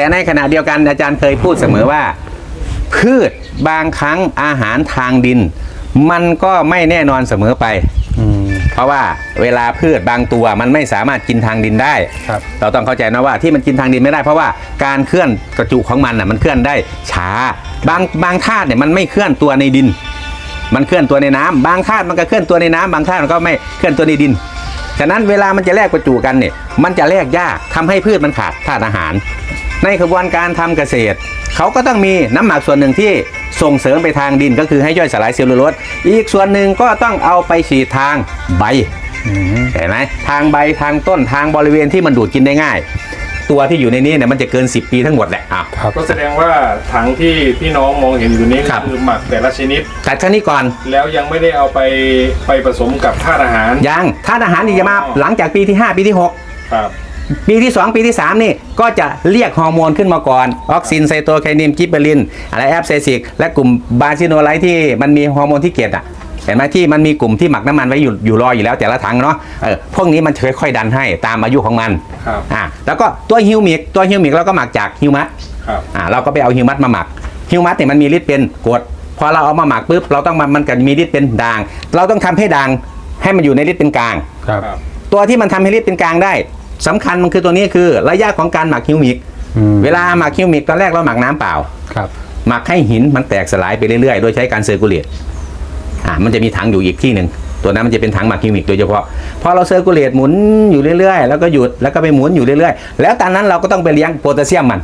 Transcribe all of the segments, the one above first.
แต่ในขณะเดียวกันอาจารย์เคยพูดเสมอว่า พืชบางครั้งอาหารทางดิน มันก็ไม่แน่นอนเสมอไปอืมเพราะว่าเวลาพืชบางตัวมันไม่สามารถกินทางดินได้ครับเราต้องเข้าใจนะว่าที่มันกินทางดินไม่ได้ เพราะว่าการเคลื่อนกระจุของมันน่ะมันเคลื่อนได้ช้า บางบางธาตุเนี่ยมันไม่เคลื่อนตัวในดิน มันเคลื่อนตัวในน้ำบางธาตุมันก็เคลื่อนตัวในน้ำบางธาตุมันก็ไม่เคลื่อนตัวในดิน ฉะนั้นเวลามันจะแลกประจุกันเนี่ยมันจะแลกยากทำให้พืชมันขาดธาตุอาหาร ในกระบวนการทำเกษตร เขาก็ต้องมีน้ำหมักส่วนหนึ่งที่ส่งเสริมไปทางดินก็คือให้ย่อยสลายเซลลูโลสอีกส่วนหนึ่งก็ต้องเอาไปฉีดทางใบอืมเห็นไหมทางใบทางต้นทางบริเวณที่มันดูดกินได้ง่าย ตัวที่อยู่ในนี้เนี่ยมันจะเกิน 10 ปีทั้งหมดแหละอะครับก็แสดงว่าถังที่พี่น้องมองเห็นอยู่นี้ครับคือหมักแต่ละชนิดตัดแค่นี้ก่อนแล้วยังไม่ได้เอาไปไปผสมกับธาตุอาหารยังธาตุอาหารนี่จะมาอ๋อหลังจากปีที่ 5 ปีที่ครับ6 ปีที่ 2 ปีที่ 3 นี่ก็จะเรียกฮอร์โมนขึ้นมาก่อน ออกซินไซโตไคนินกิบเบอริน อะไรแอปเซซิก และกลุ่มบาซิโนไลท์ที่มันมีฮอร์โมนที่เกตอะเห็นไหมที่มันมีกลุ่มที่หมักน้ำมันไว้อยู่อยู่รออยู่แล้วแต่ละถังเนาะเออพวกนี้มันค่อยๆดันให้ตามอายุของมันครับอ่าแล้วก็ตัวฮิวมิกตัวฮิวมิกเราก็หมักจากฮิวมัสครับอ่าเราก็ไปเอาฮิวมัสมาหมักฮิวมัสเนี่ยมันมีฤทธิ์เป็นกรดพอเราเอามาหมักปุ๊บเราต้องมามันก็มีฤทธิ์เป็นด่าง เราต้องทำให้ด่างให้มันอยู่ในฤทธิ์เป็นกลางครับครับตัวที่มันทำให้ฤทธิ์เป็นกลางได้ สำคัญมันคือตัวนี้คือระยะของการหมักฮิวมิกอืมเวลาหมักฮิวมิกตอนแรกเราหมักน้ำเปล่าครับ หมักให้หินมันแตกสลายไปเรื่อยๆ โดยใช้การเซอร์คูลเลตอ่ามันจะมีถังอยู่อีกที่หนึ่งตัวนั้นมันจะเป็นถังหมักฮิวมิกโดยเฉพาะพอเราเซอร์คูลเลตหมุนอยู่เรื่อยๆ แล้วก็หยุดแล้วก็ไปหมุนอยู่เรื่อยๆ แล้วตอนนั้นเราก็ต้องไปเลี้ยงโพแทสเซียมมัน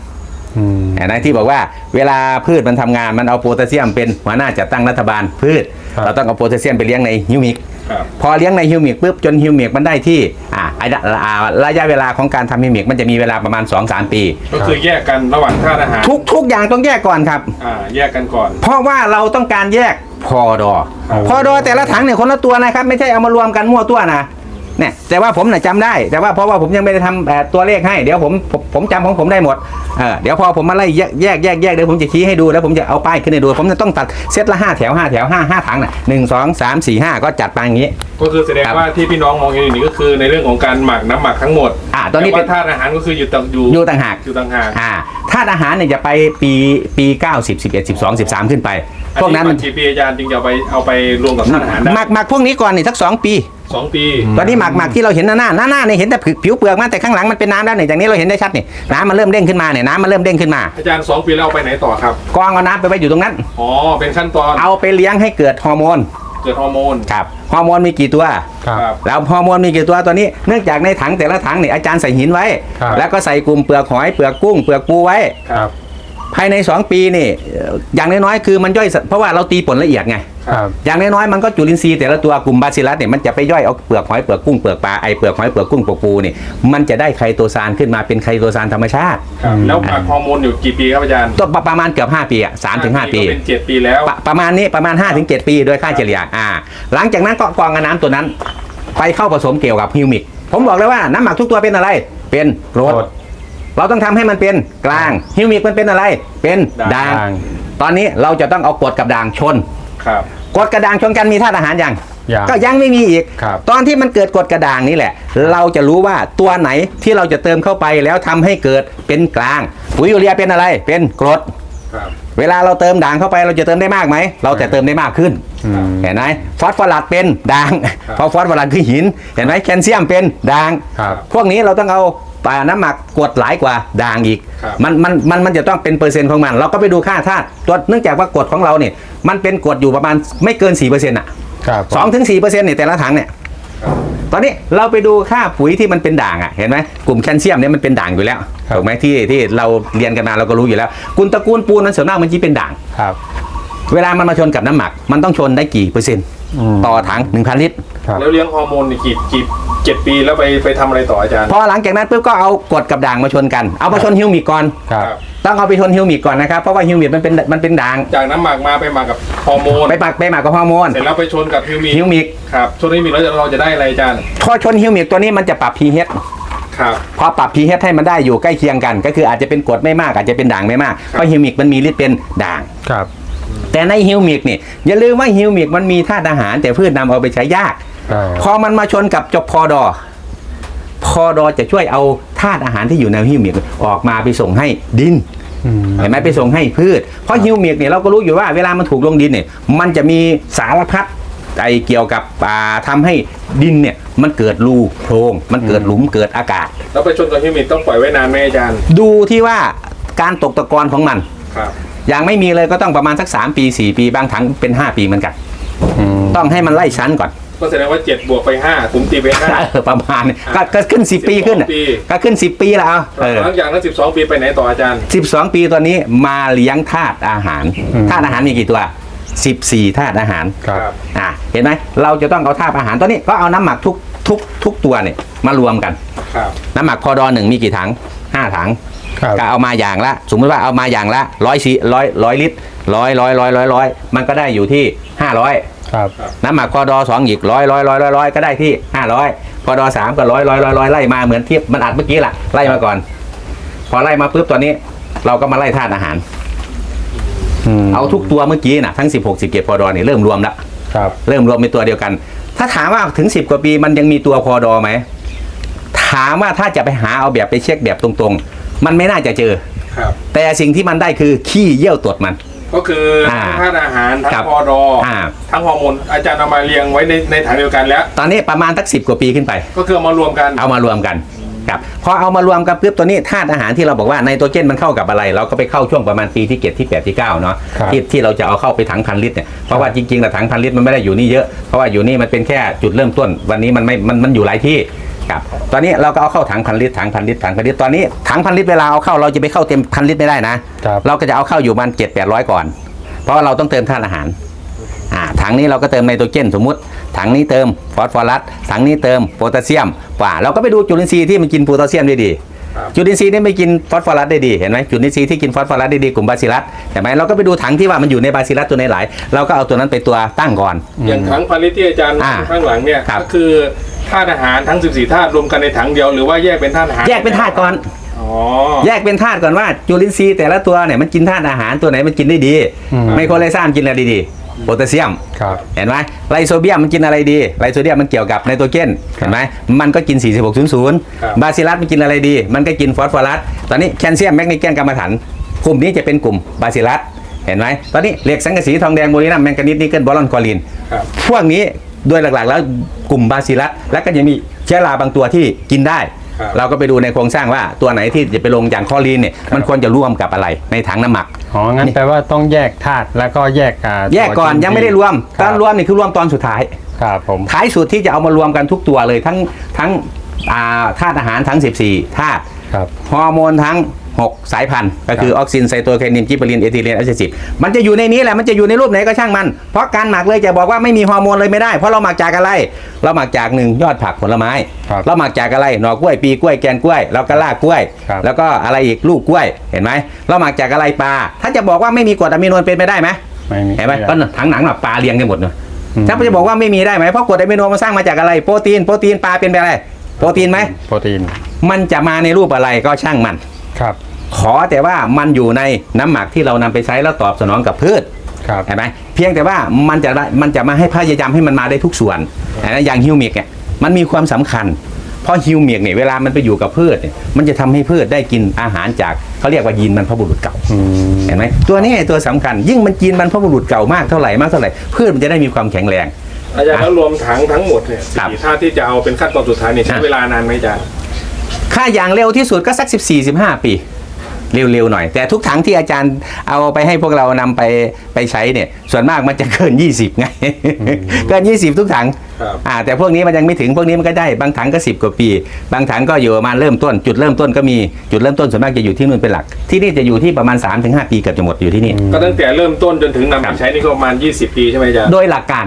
อืมเห็นไหมที่บอกว่าเวลาพืชมันทำงานมันเอาโพแทสเซียมเป็นหัวหน้าจัดตั้งรัฐบาลพืช ครับเราต้องเอาโพแทสเซียมไปเลี้ยงในฮิวมิกครับพอเลี้ยงในฮิวมิกปุ๊บจนฮิวมิกมันได้ที่อ่าไอ้ดะอ่าระยะเวลาของการทำฮิวมิกมันจะมีเวลาประมาณ 2-3 ปี ก็คือแยกกันระหว่างธาตุอาหารทุกทุกอย่างต้องแยกก่อนครับ อ่าแยกกันก่อน เพราะว่าเราต้องการแยกพอดอครับพอดอแต่ละถังเนี่ยคนละตัวนะครับ ไม่ใช่เอามารวมกันมั่วตัวนะ เนี่ยแต่ว่าผมน่ะจำได้ แต่ว่าเพราะว่าผมยังไม่ได้ทำเอ่อตัวเลขให้ เดี๋ยวผมผมผมจำของผมได้หมดเออเดี๋ยวพอผมมาไล่แยกแยกแยกแยกเดี๋ยวผมจะชี้ให้ดูแล้วผมจะเอาป้ายขึ้นให้ดู ผมจะต้องตัดเซตละห้าแถวห้าแถวห้าห้าถังน่ะหนึ่งสองสามสี่ห้าก็จัดมาอย่างนี้ ก็คือแสดงครับ ว่าที่พี่น้องมองเห็นอยู่นี้ก็คือในเรื่องของการหมักน้ำหมักทั้งหมด อ่าตอนนี้แต่เป็นว่าธาตุอาหารก็คืออยู่ต่างอยู่อยู่ต่างหาก อยู่ต่างหากอ่าธาตุอาหารเนี่ยจะไปปีปี 9 10 11 12 13 ขึ้นไป พวกนั้นอัมันหกกี่ปีอาจารย์จึงจะเอาไปเอาไปรวมกับธาตุอาหารได้หมักหมักพวกนี้ก่อนนี่สักสองปี สองปี ตอนนี้หมักหมักที่เราเห็นหน้าหน้าหน้าหน้าเนี่ยเห็นแต่ผิวเปลือกมันแต่ข้างหลังมันเป็นน้ำแล้วเนี่ยจากนี้เราเห็นได้ชัดนี่น้ำมันเริ่มเด้งขึ้นมาเนี่ยน้ำมันเริ่มเด้งขึ้นมา อาจารย์สองปีแล้วเอาไปไหนต่อครับ กองเอาน้ำไปไว้อยู่ตรงนั้น อ๋อ เป็นขั้นตอน เอาไปเลี้ยงให้เกิดฮอร์โมนเกิดฮอร์โมน ครับฮอร์โมนมีกี่ตัว ครับ ครับ แล้วฮอร์โมนมีกี่ตัวตัวนี้เนื่องจากในถังแต่ละถังเนี่ยอาจารย์ใส่หินไว้ ครับ แล้วก็ใส่กลุ่มเปลือกหอยเปลือกกุ้งเปลือกปูไว้ ครับ ภายใน 2 ปีนี่เอ่ออย่างน้อยๆคือมันย่อยสเพราะว่าเราตีผลละเอียดไงครับอย่างน้อยๆมันก็จุลินทรีย์แต่ละตัวกลุ่มบาซิลัสเนี่ยมันจะไปย่อยเอาเปลือกหอยเปลือกกุ้งเปลือกปลาไอเปลือกหอยเปลือกกุ้งเปลือกปูนี่มันจะได้ไคโตซานขึ้นมาเป็นไคโตซานธรรมชาติครับอืมแล้วหมักฮอร์โมนอยู่กี่ปีครับอาจารย์ตัวประประมาณเกือบ5ปีอะสามถึงห้าปีก็เป็นเจ็ดปีแล้วประประมาณนี้ประมาณ5้าถึงเปีโดยค่าเฉลี่ยอ่า หลังจากนั้นก็กรองเอาน้ำตัวนั้น ไปเข้าผสมเกี่ยวกับฮิวมิกผมบอกเลยว่าน้ำหมักทุกตัวเป็นอะไรเป็นกรดกรด เราต้องทำให้มันเป็นกลางฮิวมิกมันเป็นอะไร เป็นด่างด่าง ตอนนี้เราจะต้องเอากรดกับด่างชนครับ กรดกระด่างชนกันมีธาตุอาหารยังอย่างก็ยังไม่มีอีก ครับตอนที่มันเกิดกรดกระด่างนี่แหละ เราจะรู้ว่าตัวไหนที่เราจะเติมเข้าไปแล้วทำให้เกิดเป็นกลางปุ๋ยยูเรียเป็นอะไร เป็นกรด ครับ เวลาเราเติมด่างเข้าไปเราจะเติมได้มากไหม เราจะเติมได้มากขึ้น อืม เห็นไหมฟอสฟอรัสเป็นด่าง ครับเพราะฟอสฟอรัสคือหิน เห็นไหมแคลเซียมเป็นด่าง ครับ พวกนี้เราต้องเอา ป่าน้ำหมักกรดหลายกว่าด่างอีก ครับ มันมันมันมันจะต้องเป็นเปอร์เซ็นต์ของมัน เราก็ไปดูค่าธาตุตัวเนื่องจากว่ากรดของเราเนี่ยมันเป็นกรดอยู่ประมาณไม่เกิน4%อะครับสองถึงสี่เปอร์เซ็นต์เนี่ยแต่ละถังเนี่ย ครับ ตอนนี้เราไปดูค่าปุ๋ยที่มันเป็นด่างอะเห็นไหมกลุ่มแคลเซียมเนี่ยมันเป็นด่างอยู่แล้วถูกไหมที่ที่เราเรียนกันมาเราก็รู้อยู่แล้วกุลตระกูลปูนนั้นส่วนมากมันจะเป็นด่าง ครับ เวลามันมาชนกับน้ำหมัก มันต้องชนได้กี่เปอร์เซ็นต์มต่อถัง 1,000 ลิตร ครับ แล้วเลี้ยงฮอร์โมนนี่กี่กี่ เจ็ดปีแล้วไปไปทำอะไรต่ออาจารย์ พอหลังจากนั้นปุ๊บก็เอากรดกับด่างมาชนกัน เอามาชนฮิวมิกก่อน ครับ ต้องเอาไปชนฮิวมิกก่อนนะครับ เพราะว่าฮิวมิกมันเป็นมันเป็นด่าง จากน้ำหมักมาไปหมักกับฮอร์โมน ไปปักไปหมักกับฮอร์โมน เสร็จแล้วไปชนกับฮิวมิฮิวมิก ครับชนฮิวมิแล้วเราจะได้อะไรอาจารย์ พอชนฮิวมิกตัวนี้มันจะปรับ pH ครับ พอปรับ pH ให้มันได้อยู่ใกล้เคียงกัน ก็คืออาจจะเป็นกรดไม่มากอาจจะเป็นด่างไม่มาก เพราะฮิวมิกมันมีฤทธิ์เป็นด่าง ครับ แต่ในฮิวมิกนี่อย่าลืมว่าฮิวมิกมันมีธาตุอาหารแต่พืชนำเอาไปใช้ยากใช่ พอมันมาชนกับจบพอดอพพอดอจะช่วยเอาธาตุอาหารที่อยู่ในฮิวมิกออกมาไปส่งให้ดินอืมเห็นไหมไปส่งให้พืช เพราะฮิวมิกเนี่ยเราก็รู้อยู่ว่าเวลามันถูกลงดินเนี่ย มันจะมีสารพัดไอเกี่ยวกับอ่าทำให้ดินเนี่ยมันเกิดรูโพรงมันเกิดหลุมเกิดอากาศ แล้วไปชนกับฮิวมิกต้องปล่อยไว้นานไหมอาจารย์ ดูที่ว่าการตกตะกอนของมันครับอย่างไม่มีเลยก็ต้องประมาณสัก 3 ปี 4 ปีบางถังเป็น 5 ปีเหมือนกันอืมต้องให้มันไล่ชั้นก่อน ก็แสดงว่า7บวกไป5ผมตีไป5เออประมาณนี้ก็ก็ขึ้น10ปีขึ้นอะ12ปี ก็ขึ้น10ปีแล้วเอาเออ หลังจากนั้น12ปีไปไหนต่ออาจารย์ 12 ปีตัวนี้มาเลี้ยงธาตุอาหารธาตุอาหารมีกี่ตัว 14ธาตุอาหารครับ อ่าเห็นไหมเราจะต้องเอาธาตุอาหารตัวนี้ก็เอาน้ำหมักทุกทุกทุกตัวเนี่ยมารวมกัน ครับ น้ำหมักพอดอหนึ่งมีกี่ถังห้าถังครับ ก็เอามาอย่างละ สมมติว่าเอามาอย่างละร้อยซีร้อยร้อยลิตรร้อยร้อยร้อยร้อยร้อยมันก็ได้อยู่ที่ห้าร้อย ครับน้ำหมักพอดอสองอีกร้อยร้อยร้อยร้อยร้อยก็ได้ที่ห้าร้อยพอดอสามก็ร้อยร้อยร้อยร้อยไล่มาเหมือนที่มันอัดเมื่อกี้แหละไล่มาก่อน พอไล่มาปุ๊บตัวนี้ เราก็มาไล่ธาตุอาหารอืมเอาทุกตัวเมื่อกี้น่ะทั้ง16 17พอดอนี่เริ่มรวมแล้วครับ เริ่มรวมเป็นตัวเดียวกัน ถ้าถามว่าถึง10กว่าปีมันยังมีตัวพอดอไหมถามว่าถ้าจะไปหาเอาแบบไปเช็คแบบตรงๆ มันไม่น่าจะเจอครับแต่สิ่งที่มันได้คือขี้เยี่ยวตดมัน ก็คืออาทั้งธาตุอาหารทั้ครังบพอดออ่าทั้งฮอร์โมนอาจารย์เอามาเรียงไว้ในในถังเดียวกันแล้ว ตอนนี้ประมาณสักสิกว่าปีขึ้นไป ก็คือเอามารวมกันเอามารวมกันครับพอเอามารวมกันปุ๊บตัวนี้ธาตุอาหารที่เราบอกว่าไนโตรเจนมันเข้ากับอะไร เราก็ไปเข้าช่วงประมาณปีที่เจ็ดที่แปดที่เก้าเนาะครับที่ที่เราจะเอาเข้าไปถังพันลิตรเนี่ยเพราะว่าจริงๆแล้วถังพันลิตรมันไม่ได้อยู่นี่เยอะเพราะว่าอยู่นี่มันเป็นแค่จุดเริ่มต้น วันนี้มันไม่มันมันอยู่หลายที่ ครับตอนนี้เราก็เอาเข้าถังพันลิตรถังพันลิตรถังพันลิตรตอนนี้ถังพันลิตรเวลาเอาเข้าเราจะไปเข้าเต็มพันลิตรไม่ได้นะ ครับเราก็จะเอาเข้าอยู่ประมันเจ็ดแปดร้อยก่อน เพราะว่าเราต้องเติมธาตุอาหารอ่าถังนี้เราก็เติมไนโตรเจนสมมุติ ถังนี้เติมฟอสฟอรัสถังนี้เติมโพแทสเซียมกว่าเราก็ไปดูจุลินทรีย์ที่มันกินโพแทสเซียมได้ดีครับ จุลินทรีย์นี่ไม่กินฟอสฟอรัสได้ดีเห็นไหมจุลินทรีย์ที่กินฟอสฟอรัสได้ดีกลุ่มบาซิลัสเห็นไหมเราก็ไปดูถังที่ว่ามันอยู่ในบาซิลัสตัวไหนหลายเราก็เอาตัวนั้นไปตัวตั้งก่อน อย่างถังพันลิตรที่อาจารย์อ่าข้างหลังเนี่ยครับ ก็คือธาตุอาหารทั้ง 14ธาตุรวมกันในถังเดียวหรือว่าแยกเป็นธาตุอาหารแยกเป็นธาตุก่อน อ๋อ แยกเป็นธาตุก่อนว่าจุลินทรีย์แต่ละตัวเนี่ยมันกินธาตุอาหารตัวไหนมันกินได้ดี อืม ไมโครไลซามกินอะไรดีๆ โพแทสเซียม ครับ เห็นไหมไลโซเบียมมันกินอะไรดีไลโซเบียมมันเกี่ยวกับไนโตรเจนเห็นไหมมันก็กิน4600 บาซิลัสมันกินอะไรดี มันก็กินฟอสฟอรัสตอนนี้แคลเซียมแมกนีเซียมกรรมฐานกลุ่มนี้จะเป็นกลุ่มบาซิลัสเห็นไหมตอนนี้เหล็กสังกะสีทองแดงโมลินัมแมงกานีสนิกเกิลบอลอนคอลิน ครับ พวกนี้โดยหลักๆแล้วกลุ่มบาซิลัสแล้วก็ยังมีเชื้อราบางตัวที่กินได้ ครับเราก็ไปดูในโครงสร้างว่าตัวไหนที่จะไปลงอย่างคอลีนเนี่ยมันควรจะร่วมกับอะไรในถังน้ำหมัก อ๋องั้นแปลว่าต้องแยกธาตุแล้วก็แยกอ่าแยกก่อนตัวยังไม่ได้รวมคตบอนรวมนี่คือรวมตอนสุดท้าย ครับผม ท้ายสุดที่จะเอามารวมกันทุกตัวเลยทั้งทั้งอ่าธาตุอาหารทั้ง 14ธาตุครับ ฮอร์โมนทั้ง 6 สายพันธุ์ ก็คือออกซินไซโตไคนินจิบเบอรินเอทิลีนอะซิสิบมันจะอยู่ในนี้แหละมันจะอยู่ในรูปไหนก็ช่างมัน เพราะการหมักเลยจะบอกว่าไม่มีฮอร์โมนเลยไม่ได้ เพราะเราหมักจากอะไร เราหมักจากหนึ่งยอดผักผลไม้ ครับเราหมักจากอะไรหน่อกล้วยปีกล้วยแกนกล้วยแล้วก็รากกล้วย ครับ แล้วก็อะไรอีกลูกกล้วยเห็นไหมเราหมักจากอะไรปลาถ้าจะบอกว่าไม่มีกรดอะมิโนเป็นไปได้ไหม ไม่มี เห็นไหมก็ถังหนังแบบปลาเลี้ยงกันหมดเนอะอืม ถ้าจะบอกว่าไม่มีได้ไหมเพราะกรดอะมิโนมันสร้างมาจากอะไร โปรตีน โปรตีนปลาเป็นไปอะไร โปรตีนไหม โปรตีนมันจะมาในรูปอะไรก็ช่างมัน ครับ ขอแต่ว่ามันอยู่ในน้ำหมักที่เรานำไปใช้แล้วตอบสนองกับพืชครับ เห็นไหมเพียงแต่ว่ามันจะได้มันจะมาให้พยายามให้มันมาได้ทุกส่วนเห็นไหมอย่างฮิวมิกเนี่ยมันมีความสำคัญ เพราะฮิวมิกเนี่ยเวลามันไปอยู่กับพืชเนี่ยมันจะทำให้พืชได้กินอาหารจากเขาเรียกว่ายีนบรรพบุรุษเก่าอืมเห็นไหมตัวนี้ตัวสำคัญ ยิ่งมันกินบรรพบุรุษเก่ามากเท่าไหร่มากเท่าไหร่พืชมันจะได้มีความแข็งแรง อาจารย์แล้วรวมถังทั้งหมดเนี่ยครับสี่ธาตุที่จะเอาเป็นขั้นตอนสุดท้ายเนี่ยใช้อะเวลานานไหมอาจารย์ ค่าอย่างเร็วที่สุดก็สัก 14 15 ปี เร็วๆหน่อย แต่ทุกถังที่อาจารย์เอาไปให้พวกเรานำไปไปใช้เนี่ยส่วนมากมันจะเกิน 20ไงเกิน 20 ทุกถังครับอ่าแต่พวกนี้มันยังไม่ถึงพวกนี้มันก็ได้บางถังก็ 10 กว่าปี บางถังก็อยู่ประมาณเริ่มต้น จุดเริ่มต้นก็มีจุดเริ่มต้นส่วนมากจะอยู่ที่นู่นเป็นหลัก ที่นี่จะอยู่ที่ประมาณ 3-5 ปีเกือบจะหมดอยู่ที่นี่ก็ตั้งแต่เริ่มต้นจนถึงนำครัไปบใช้นี่ก็ประมาณ 20 ปีใช่ไหมอาจารย์โดยหลักการ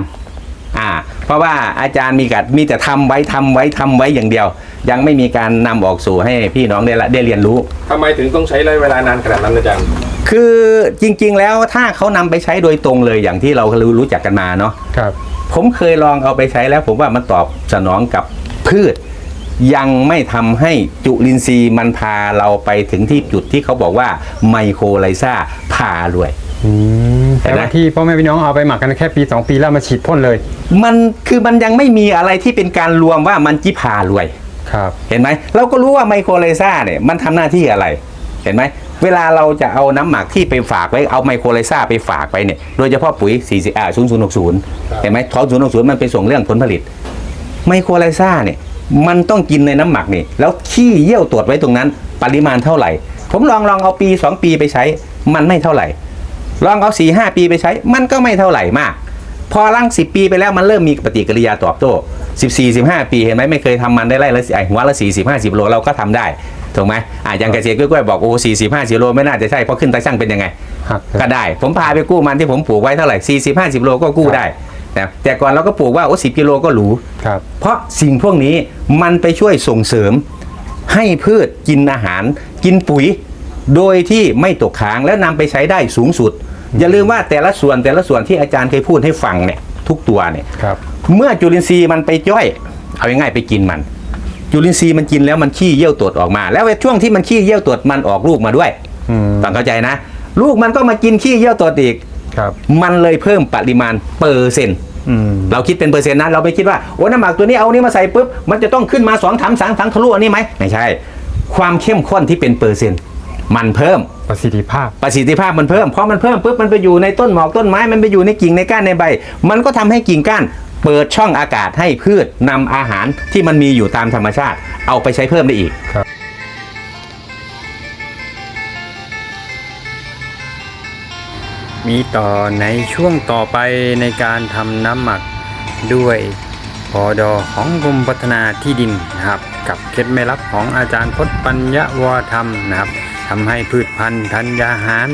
อ่า เพราะว่าอาจารย์มีกัดมีแต่ทำไว้ทำไว้ทำไว้อย่างเดียว ยังไม่มีการนำออกสู่ให้พี่น้องได้ละได้เรียนรู้ทำไมถึงต้องใช้ระยะเวลานานขนาดนั้นอาจารย์ คือจริง ๆ แล้วถ้าเขานำไปใช้โดยตรงเลยอย่างที่เรารู้รู้จักกันมาเนาะครับ ผมเคยลองเอาไปใช้แล้ว ผมว่ามันตอบสนองกับพืช ยังไม่ทำให้จุลินทรีย์มันพาเราไปถึงที่จุดที่เขาบอกว่าไมโครไลซาพารวยอืมเห็ แต่นไหมว่าที่พ่อแม่พี่น้องเอาไปหมักกันแค่ปี2ปีแล้วมาฉีดพ่นเลย มันคือมันยังไม่มีอะไรที่เป็นการรวมว่ามันจิพารวยครับเห็นไหมเราก็รู้ว่าไมโครไลซาเนี่ยมันทำหน้าที่อะไรเห็นไหมเวลาเราจะเอาน้ำหมักที่ไปฝากไว้เอาไมโครไลซาไปฝากไปเนี่ยโดยเฉพาะปุ๋ย40อ่า0060 เห็นไหมท้อง0060 มันไปส่งเรื่องผลผลิต ไมโครไลซาเนี่ยมันต้องกินในน้ำหมักนี่ แล้วขี้เยี่ยวตรวจไว้ตรงนั้น ปริมาณเท่าไหร่ ผมลองลองเอาปี 2 ปีไปใช้ มันไม่เท่าไหร่ ลองเอา4 5ปีไปใช้ มันก็ไม่เท่าไหร่มาก พอลัง10ปีไปแล้วมันเริ่มมีปฏิกิริยาตอบโต้14 15ปีเห็นไหมไม่เคยทำมันได้ไร่ละไอ้หัวละ40 50โลเราก็ทำได้ถูกไหมอะอย่างเกษตรกล้วยๆบอกโอ้40 50โลไม่น่าจะใช่เพราะขึ้นตาช่างเป็นยังไงหักก็ได้ ผมพาไปกู้มันที่ผมปลูกไว้เท่าไหร่40 50โลก็กู้ได้นะแต่ก่อนเราก็ปลูกว่าโอ้10กิโลก็หรูครับเพราะสิ่งพวกนี้มันไปช่วยส่งเสริม ให้พืชกินอาหาร กินปุ๋ย โดยที่ไม่ตกค้างแล้วนำไปใช้ได้สูงสุด อย่าลืมว่าแต่ละส่วนแต่ละส่วนที่อาจารย์เคยพูดให้ฟังเนี่ย ทุกตัวเนี่ยครับ เมื่อจุลินทรีย์มันไปย่อย เอาง่ายๆไปกินมัน จุลินทรีย์มันกินแล้วมันขี้เยี่ยวตดออกมา แล้วช่วงที่มันขี้เยี่ยวตดมันออกลูกมาด้วยอืมต้องเข้าใจนะ ลูกมันก็มากินขี้เยี่ยวตดอีกครับมันเลยเพิ่มปริมาณเปอร์เซ็นต์อืมเราคิดเป็นเปอร์เซ็นต์นะเราไปคิดว่าโอ้น้ำหมักตัวนี้เอานี้มาใส่ปุ๊บมันจะต้องขึ้นมาสองถังสามถังทะลุอันนี้ไหมไม่ใช่ ความเข้มข้นที่เป็นเปอร์เซ็นต์ มันเพิ่มประสิทธิภาพประสิทธิภาพมันเพิ่มเพราะมันเพิ่มปุ๊บมันไปอยู่ในต้นหมอกต้นไม้มันไปอยู่ในกิ่งในก้านในใบ มันก็ทำให้กิ่งก้านเปิดช่องอากาศให้พืชนำอาหารที่มันมีอยู่ตามธรรมชาติ เอาไปใช้เพิ่มได้อีกมีต่อในช่วงต่อไปในการทำน้ำหมักด้วยพอดอของกรมพัฒนาที่ดินนะครับ กับเคล็ดไม่ลับของอาจารย์พจน์ปัญญาวรธรรมนะครับ ทำให้พืชพันธุ์ธัญญาหาร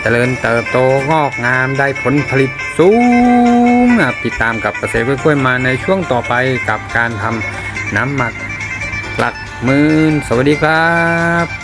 เจริญเติบโตงอกงามได้ผลผลิตสูงนะติดตามกับเกษตรกล้วยมาในช่วงต่อไปกับการทำน้ำหมักหลักหมื่นสวัสดีครับ